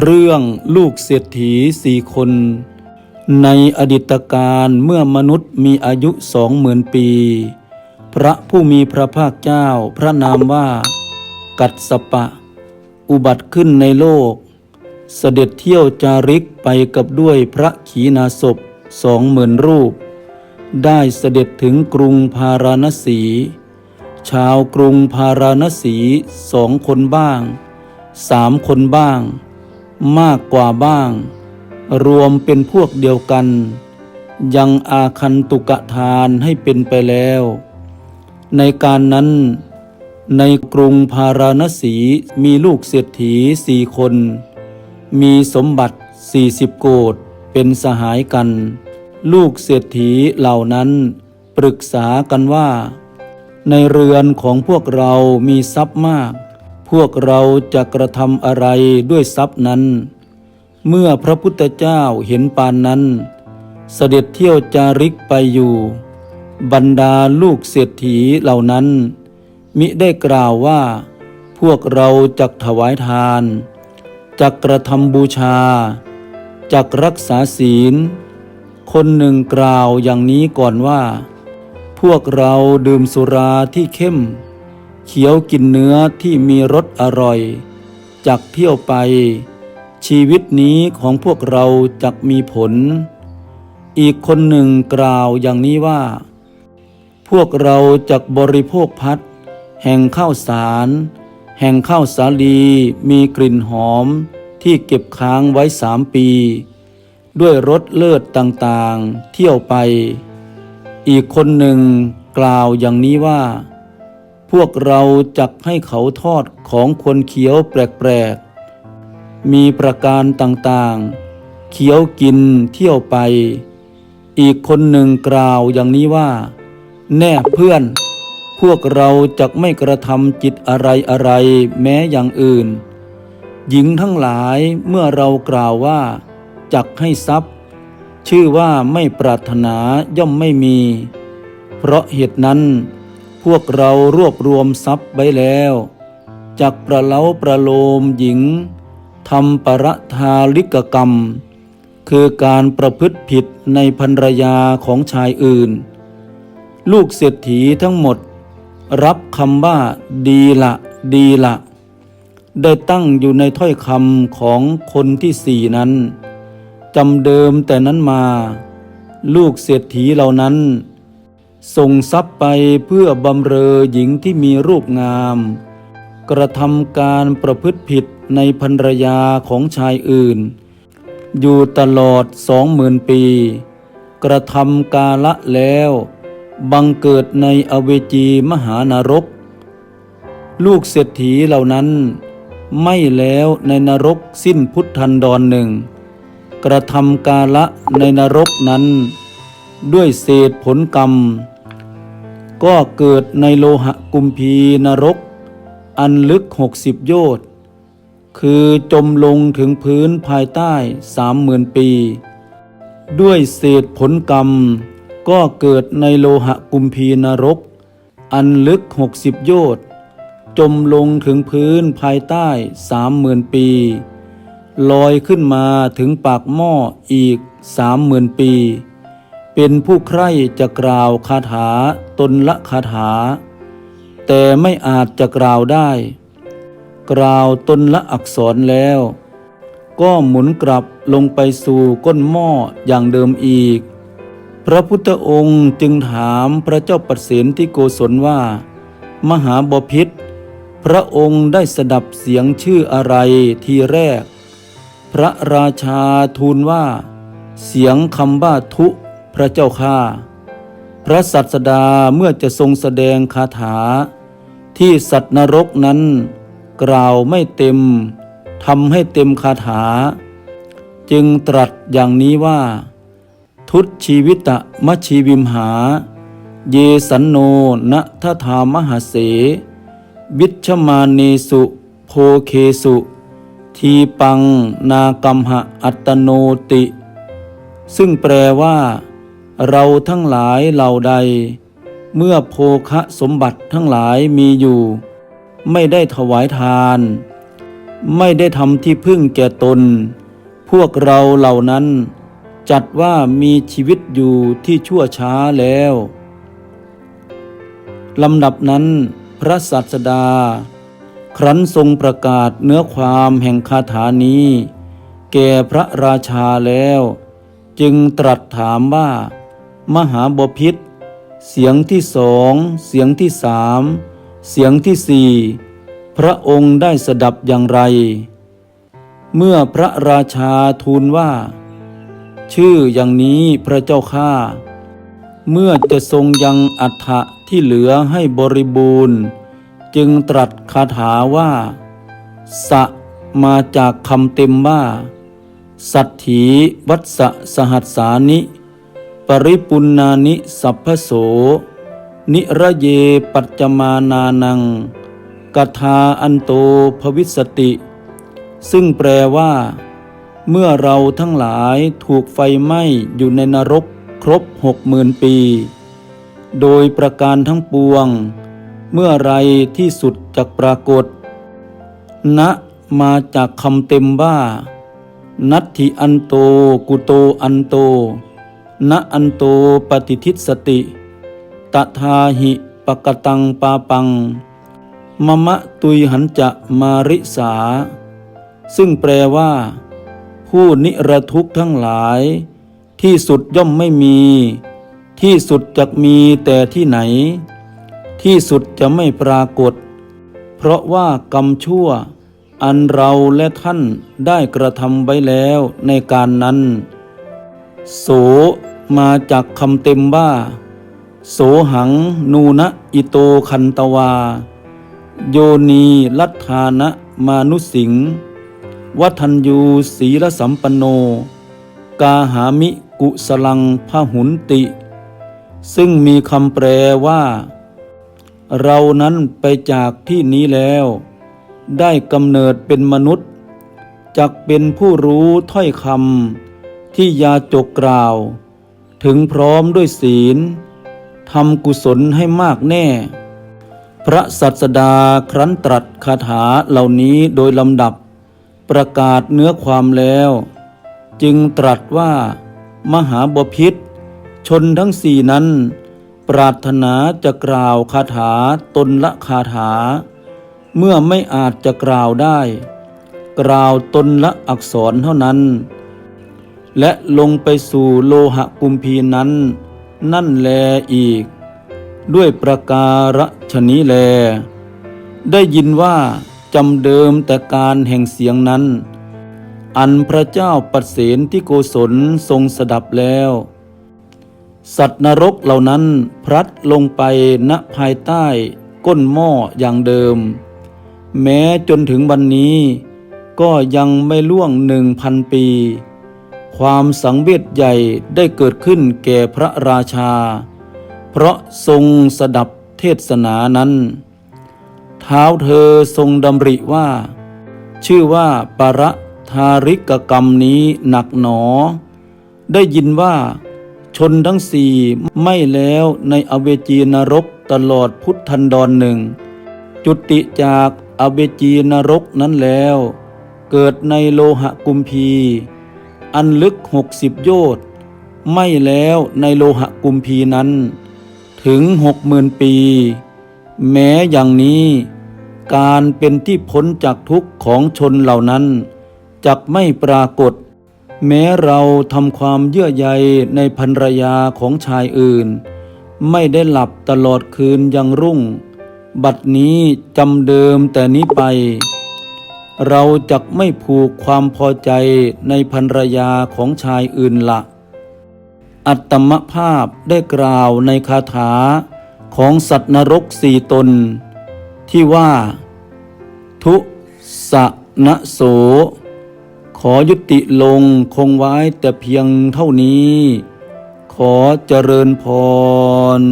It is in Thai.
เรื่องลูกเศรษฐีสี่คน ในอดีตการเมื่อมนุษย์มีอายุสองหมื่นปี พระผู้มีพระภาคเจ้าพระนามว่า กัดสปะ อุบัติขึ้นในโลก เสด็จเที่ยวจาริกไปกับด้วยพระขีณาสพสองหมื่นรูป ได้เสด็จถึงกรุงพาราณสี ชาวกรุงพาราณสีสองคนบ้างสามคนบ้าง มากกว่าบ้าง รวมเป็นพวกเดียวกัน ยังอาคันตุกะทานให้เป็นไปแล้ว ในการนั้น ในกรุงพาราณสีมีลูกเศรษฐีสี่คน มีสมบัติสี่สิบโกดเป็นสหายกัน ลูกเศรษฐีเหล่านั้นปรึกษากันว่า ในเรือนของพวกเรามีทรัพย์มาก พวกเราจะกระทำอะไรด้วยทรัพย์นั้น เมื่อพระพุทธเจ้าเห็นปานนั้น เสด็จเที่ยวจาริกไปอยู่ บรรดาลูกเศรษฐีเหล่านั้น มิได้กล่าวว่า พวกเราจักถวายทานจักกระทำบูชาจักรักษาศีล คนหนึ่งกล่าวอย่างนี้ก่อนว่า พวกเราดื่มสุราที่เข้ม เขียวกินเนื้อที่มีรสอร่อย จักเที่ยวไป ชีวิตนี้ของพวกเราจักมีผล อีกคนหนึ่งกล่าวอย่างนี้ว่า พวกเราจักบริโภคพัด แห่งข้าวสาร แห่งข้าวสาลีมีกลิ่นหอมที่เก็บค้างไว้สามปี ด้วยรสเลิศต่างๆ เที่ยวไป อีกคนหนึ่งกล่าวอย่างนี้ว่า พวกเราจักให้เขาทอดของคนเขียวแปลกๆ มีประการต่างๆ เขียวกินเที่ยวไป อีกคนหนึ่งกล่าวอย่างนี้ว่า แน่เพื่อน พวกเราจะไม่กระทำจิตอะไรอะไรแม้อย่างอื่น หญิงทั้งหลายเมื่อเรากล่าวว่า จักให้ทรัพย์ ชื่อว่าไม่ปรารถนาย่อมไม่มี เพราะเหตุนั้น พวกเรารวบรวมทรัพย์ไว้แล้วจักประเล้าประโลมหญิงทำประทาลิกกรรม คือการประพฤติผิดในภรรยาของชายอื่น ลูกเศรษฐีทั้งหมด รับคำว่าดีละดีละได้ตั้งอยู่ในถ้อยคำของคนที่สี่นั้นจำเดิมแต่นั้นมา ลูกเศรษฐีเหล่านั้น ส่งทรัพย์ไปเพื่อบำเรอหญิงที่มีรูปงาม กระทำการประพฤติผิดในภรรยาของชายอื่น อยู่ตลอดสองหมื่นปี กระทำกาละแล้ว บังเกิดในอเวจีมหานรก ลูกเศรษฐีเหล่านั้น ไม่แล้วในนรกสิ้นพุทธันดรหนึ่ง กระทำกาละในนรกนั้นด้วยเศษผลกรรม ก็เกิดในโลหะกุมพีนรก อันลึกหกสิบโยชน์คือจมลงถึงพื้นภายใต้สามหมื่นปี ด้วยเศษผลกรรม ก็เกิดในโลหะกุมพีนรก อันลึกหกสิบโยชน์จมลงถึงพื้นภายใต้สามหมื่นปี ลอยขึ้นมาถึงปากหม้ออีกสามหมื่นปี เป็นผู้ใคร่จะกล่าวคาถา ตนละคาถา แต่ไม่อาจจะกล่าวได้ กล่าวตนละอักษรแล้ว ก็หมุนกลับลงไปสู่ก้นหม้ออย่างเดิมอีก พระพุทธองค์จึงถามพระเจ้าปัสเสนที่โกศลว่า มหาบพิษพระองค์ได้สดับเสียงชื่ออะไรทีแรก พระราชาทูลว่า เสียงคำว่าทุพระเจ้าข้า พระสัสดาเมื่อจะทรงแสดงคาถา ที่สัตว์นรกนั้น กล่าวไม่เต็มทำให้เต็มคาถา จึงตรัสอย่างนี้ว่า ทุตชีวิตะมะชีวิมหา เยสันโนนะทธามหาเส วิชมาเนสุโพเคสุ ทีปังนากัมหะอัตโนติ ซึ่งแปลว่า เราทั้งหลายเหล่าใด เมื่อโภคะสมบัติทั้งหลายมีอยู่ ไม่ได้ถวายทาน ไม่ได้ทำที่พึ่งแก่ตน พวกเราเหล่านั้น จัดว่ามีชีวิตอยู่ที่ชั่วช้าแล้วลำดับนั้นพระศาสดา ครั้นทรงประกาศเนื้อความแห่งคาถานี้ แก่พระราชาแล้ว จึงตรัสถามว่า มหาบพิษ เสียงที่สองเสียงที่สามเสียงที่สี่พระองค์ได้สดับอย่างไร เมื่อพระราชาทูลว่า ชื่ออย่างนี้พระเจ้าข้าเมื่อจะทรงยังอัฏฐะที่เหลือให้บริบูรณ์ จึงตรัสคาถาว่า สะมาจากคำเต็มว่า สัตถีวัตสะสหัสสานิ ปริปุณนานิสัพพโส นิระเยปัจจมานานังกทาอันโตภวิสติ ซึ่งแปลว่า เมื่อเราทั้งหลายถูกไฟไหม้อยู่ในนรกครบหกหมื่นปี โดยประการทั้งปวง เมื่อไรที่สุดจักปรากฏณมาจากคำเต็มว่า นัตถิอันโตกุโตอันโต ณอันโตปฏิทิสติตทาหิปกตังปาปังมะมะตุยหันจะมาริสา ซึ่งแปลว่า ผู้นิรทุกข์ทั้งหลาย ที่สุดย่อมไม่มี ที่สุดจะมีแต่ที่ไหน ที่สุดจะไม่ปรากฏ เพราะว่ากรรมชั่ว อันเราและท่านได้กระทำไว้แล้วในการนั้น โสมาจากคำเต็มว่า โสหังนูนะอิโตคันตวา โยนีลัทธานะมานุสิง วัฒนยูศีลสัมปันโน กาหามิกุสลังพหุนติ ซึ่งมีคำแปลว่า เรานั้นไปจากที่นี้แล้ว ได้กำเนิดเป็นมนุษย์จักเป็นผู้รู้ถ้อยคำ ที่ยาจกกล่าว ถึงพร้อมด้วยศีลทำกุศลให้มากแน่ พระสัสดาครั้นตรัสคาถาเหล่านี้โดยลำดับ ประกาศเนื้อความแล้ว จึงตรัสว่า มหาบพิษ ชนทั้งสี่นั้น ปรารถนาจะกล่าวคาถาตนละคาถา เมื่อไม่อาจจะกล่าวได้ กล่าวตนละอักษรเท่านั้น และลงไปสู่โลหะกุมพีนั้น นั่นแลอีก ด้วยประการฉนี้แล ได้ยินว่าจำเดิมแต่การแห่งเสียงนั้น อันพระเจ้าปัดเสนที่โกศลทรงสดับแล้ว สัตว์นรกเหล่านั้นพลัดลงไปณภายใต้ก้นหม้ออย่างเดิม แม้จนถึงวันนี้ก็ยังไม่ล่วงหนึ่งพันปี ความสังเวชใหญ่ได้เกิดขึ้นแก่พระราชา เพราะทรงสดับเทศนานั้น เท้าเธอทรงดำริว่า ชื่อว่าปรธาริกกรรมนี้หนักหนอ ได้ยินว่าชนทั้งสี่ไม่แล้วในอเวจีนรกตลอดพุทธันดรหนึ่ง จุติจากอเวจีนรกนั้นแล้ว เกิดในโลหะกุมพี อันลึกหกสิบโยชน์ไม่แล้วในโลหะกุมพีนั้น ถึงหกหมื่นปี แม้อย่างนี้การเป็นที่พ้นจากทุกข์ของชนเหล่านั้นจักไม่ปรากฏ แม้เราทำความเยื่อใยในภรรยาของชายอื่น ไม่ได้หลับตลอดคืนยังรุ่ง บัดนี้จำเดิมแต่นี้ไป เราจักไม่ผูกความพอใจในภรรยาของชายอื่นละ อัตมภาพได้กล่าวในคาถาของสัตว์นรกสี่ตน ที่ว่า ทุสะนะโส ขอยุติลงคงไว้แต่เพียงเท่านี้ ขอเจริญพร